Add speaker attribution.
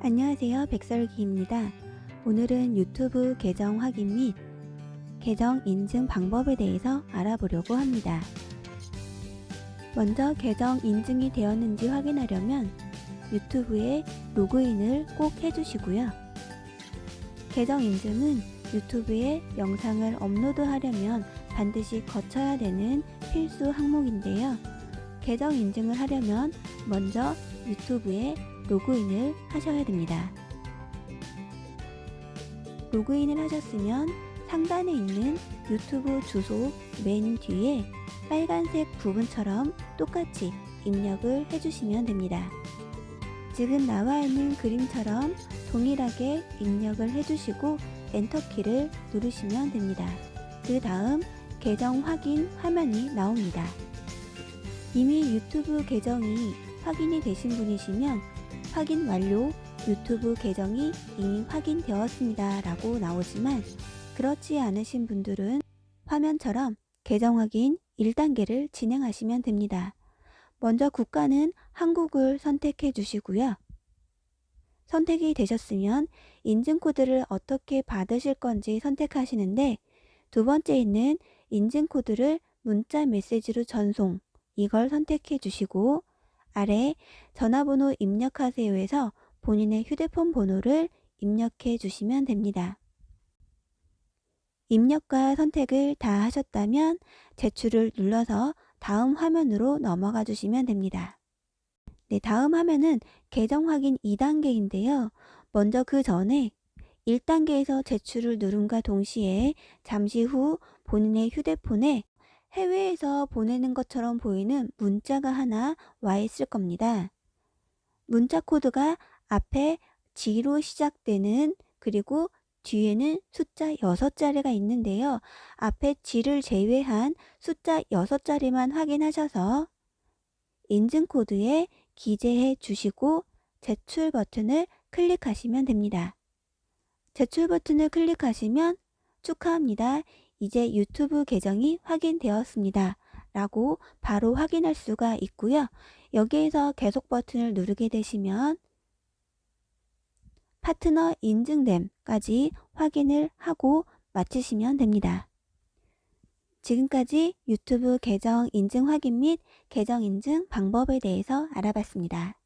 Speaker 1: 안녕하세요. 백설기입니다. 오늘은 유튜브 계정 확인 및 계정 인증 방법에 대해서 알아보려고 합니다. 먼저 계정 인증이 되었는지 확인하려면 유튜브에 로그인을 꼭 해주시고요. 계정 인증은 유튜브에 영상을 업로드하려면 반드시 거쳐야 되는 필수 항목인데요. 계정 인증을 하려면 먼저 유튜브에 로그인을 하셔야 됩니다. 로그인을 하셨으면 상단에 있는 유튜브 주소 맨 뒤에 빨간색 부분처럼 똑같이 입력을 해주시면 됩니다. 지금 나와 있는 그림처럼 동일하게 입력을 해주시고 엔터키를 누르시면 됩니다. 그 다음 계정 확인 화면이 나옵니다. 이미 유튜브 계정이 확인이 되신 분이시면 확인 완료 유튜브 계정이 이미 확인되었습니다 라고 나오지만 그렇지 않으신 분들은 화면처럼 계정 확인 1단계를 진행하시면 됩니다. 먼저 국가는 한국을 선택해 주시고요. 선택이 되셨으면 인증코드를 어떻게 받으실 건지 선택하시는데 두 번째 있는 인증코드를 문자 메시지로 전송 이걸 선택해 주시고 아래 전화번호 입력하세요에서 본인의 휴대폰 번호를 입력해 주시면 됩니다. 입력과 선택을 다 하셨다면 제출을 눌러서 다음 화면으로 넘어가 주시면 됩니다. 네, 다음 화면은 계정 확인 2단계인데요. 먼저 그 전에 1단계에서 제출을 누름과 동시에 잠시 후 본인의 휴대폰에 해외에서 보내는 것처럼 보이는 문자가 하나 와 있을 겁니다. 문자 코드가 앞에 G로 시작되는 그리고 뒤에는 숫자 6자리가 있는데요. 앞에 G를 제외한 숫자 6자리만 확인하셔서 인증코드에 기재해 주시고 제출 버튼을 클릭하시면 됩니다. 제출 버튼을 클릭하시면 축하합니다. 이제 유튜브 계정이 확인되었습니다. 라고 바로 확인할 수가 있고요. 여기에서 계속 버튼을 누르게 되시면 파트너 인증됨까지 확인을 하고 마치시면 됩니다. 지금까지 유튜브 계정 인증 확인 및 계정 인증 방법에 대해서 알아봤습니다.